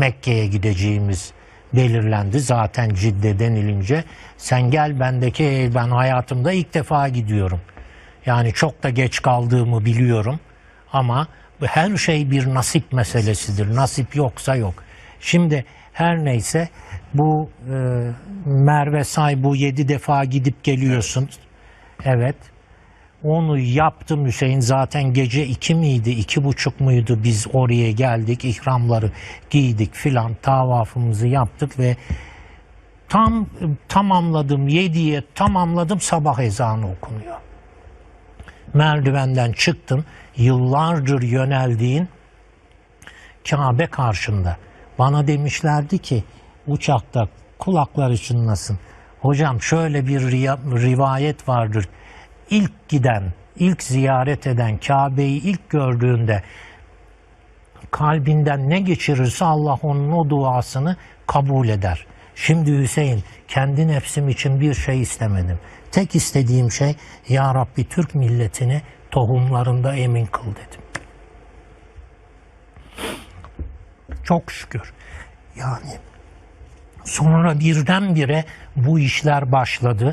Mekke'ye gideceğimiz belirlendi zaten cidde denilince. Sen gel bendeki ben hayatımda ilk defa gidiyorum. Yani çok da geç kaldığımı biliyorum ama her şey bir nasip meselesidir. Nasip yoksa yok. Şimdi her neyse bu e, Merve Say bu yedi defa gidip geliyorsun. Evet. Onu yaptım Hüseyin zaten gece iki miydi iki buçuk muydu biz oraya geldik ihramları giydik filan tavafımızı yaptık ve tam tamamladım yediye tamamladım sabah ezanı okunuyor. Merdivenden çıktım yıllardır yöneldiğin Kabe karşında. Bana demişlerdi ki uçakta kulakları çınlasın. Hocam şöyle bir rivayet vardır. İlk giden, ilk ziyaret eden, Kabe'yi ilk gördüğünde kalbinden ne geçirirse Allah onun o duasını kabul eder. Şimdi Hüseyin kendi nefsim için bir şey istemedim. Tek istediğim şey Ya Rabbi Türk milletini tohumlarında emin kıl dedim. Çok şükür. Yani sonra birdenbire bu işler başladı.